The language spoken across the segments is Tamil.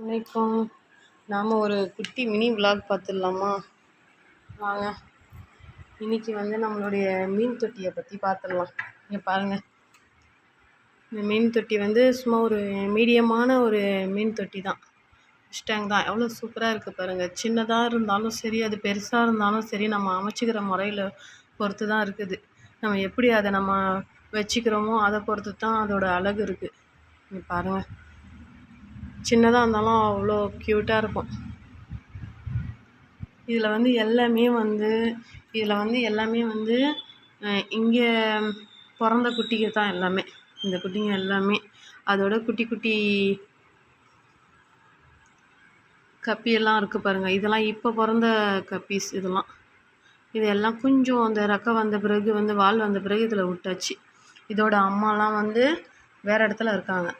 வணக்கம். நாம் ஒரு குட்டி மினி விலாக் பார்த்துடலாமா வாங்க. இன்றைக்கி வந்து நம்மளுடைய மீன் தொட்டியை பற்றி பார்த்துடலாம் இங்கே பாருங்கள் இந்த மீன் தொட்டி வந்து சும்மா ஒரு மீடியமான ஒரு மீன் தொட்டி தான். ஃபிஷ் டேங்க் தான். எவ்வளோ சூப்பராக இருக்குது பாருங்கள் சின்னதாக இருந்தாலும் சரி அது பெருசாக இருந்தாலும் சரி நம்ம அமைச்சிக்கிற முறையில் பொறுத்து தான் இருக்குது. நம்ம எப்படி அதை நம்ம வச்சுக்கிறோமோ அதை பொறுத்து தான் அதோட அழகு இருக்குது இங்கே பாருங்கள் சின்னதாக இருந்தாலும் அவ்வளோ க்யூட்டாக இருக்கும். இதில் வந்து எல்லாமே வந்து இதில் வந்து எல்லாமே வந்து இங்கே பிறந்த குட்டிங்க தான் எல்லாமே. இந்த குட்டிங்க எல்லாமே. அதோட குட்டி குட்டி கப்பியெல்லாம் இருக்குது பாருங்கள் இதெல்லாம் இப்போ பிறந்த கப்பீஸ் இதெல்லாம். இதெல்லாம் கொஞ்சம் அந்த ரக்கம் வந்த பிறகு வந்து வால் வந்த பிறகு இதில் விட்டாச்சு. இதோட அம்மாலாம் வந்து வேறு இடத்துல இருக்காங்க.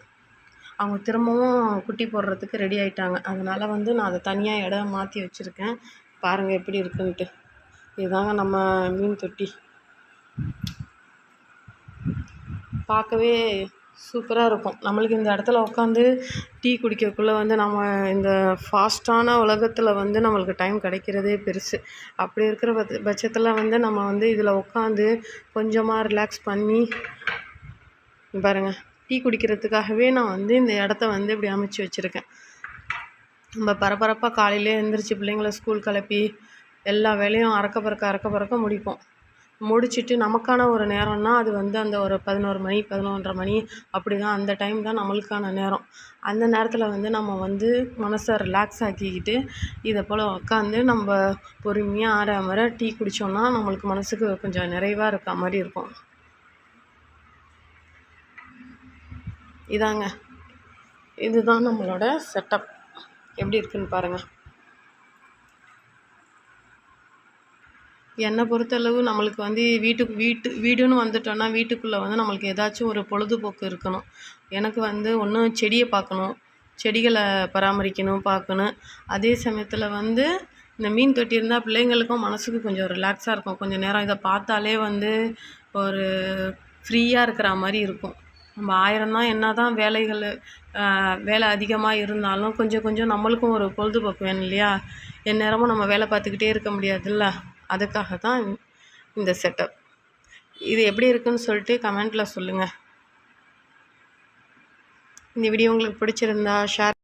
அவங்க திரும்பவும் குட்டி போடுறதுக்கு ரெடி ஆகிட்டாங்க அதனால் வந்து நான் அதை தனியாக இடம் மாற்றி வச்சுருக்கேன். பாருங்கள் எப்படி இருக்குன்ட்டு. இதுதாங்க நம்ம மீன் தொட்டி. பார்க்கவே சூப்பராக இருக்கும். நம்மளுக்கு இந்த இடத்துல உட்காந்து டீ குடிக்கக்குள்ளே வந்து நம்ம இந்த ஃபாஸ்ட்டான உலகத்தில் வந்து நம்மளுக்கு டைம் கிடைக்கிறதே பெருசு. அப்படி இருக்கிற பட்ச பட்சத்தில் வந்து நம்ம வந்து இதில் உட்காந்து கொஞ்சமாக ரிலாக்ஸ் பண்ணி பாருங்கள் டீ குடிக்கிறதுக்காகவே நான் வந்து இந்த இடத்த வந்து இப்படி அமைச்சு வச்சுருக்கேன். நம்ம பரபரப்பாக காலையிலே எழுந்திரிச்சி பிள்ளைங்கள ஸ்கூல் கிளப்பி எல்லா வேலையும் அறக்க பறக்க அறக்க பறக்க முடிப்போம். முடிச்சுட்டு நமக்கான ஒரு நேரம்னா அது வந்து அந்த ஒரு பதினோரு மணி பதினொன்றரை மணி அப்படி தான் அந்த டைம் தான் நம்மளுக்கான நேரம். அந்த நேரத்தில் வந்து நம்ம வந்து மனசை ரிலாக்ஸ் ஆக்கிக்கிட்டு இதை போல் உட்காந்து நம்ம பொறுமையாக ஆற அமர டீ குடித்தோம்னா நம்மளுக்கு மனசுக்கு கொஞ்சம் நிறைவாக இருக்க மாதிரி இருக்கும். இதாங்க. இதுதான் நம்மளோட செட்டப் எப்படி இருக்குன்னு பாருங்கள் என்னை பொறுத்தளவு நம்மளுக்கு வந்து வீட்டுக்கு வீட்டு வீடுன்னு வந்துட்டோன்னா வீட்டுக்குள்ளே வந்து நம்மளுக்கு ஏதாச்சும் ஒரு பொழுதுபோக்கு இருக்கணும். எனக்கு வந்து ஒன்று செடியை பார்க்கணும். செடிகளை பராமரிக்கணும் பார்க்கணும். அதே சமயத்தில் வந்து இந்த மீன் தொட்டி இருந்தால் பிள்ளைங்களுக்கும் மனசுக்கு கொஞ்சம் ரிலாக்ஸாக இருக்கும். கொஞ்சம் நேரம் இதை பார்த்தாலே வந்து ஒரு ஃப்ரீயாக இருக்கிற மாதிரி இருக்கும். நம்ம ஆயிரம் தான் என்ன தான் வேலைகள் வேலை அதிகமாக இருந்தாலும் கொஞ்சம் கொஞ்சம் நம்மளுக்கும் ஒரு பொழுதுபோக்கு வேணும் இல்லையா? எந்நேரமும் நம்ம வேலை பார்த்துக்கிட்டே இருக்க முடியாதுல்ல? அதுக்காக தான் இந்த செட்டப் இது எப்படி இருக்குன்னு சொல்லிட்டு கமெண்ட்டில் சொல்லுங்கள் இந்த வீடியோ உங்களுக்கு பிடிச்சிருந்தா ஷேர்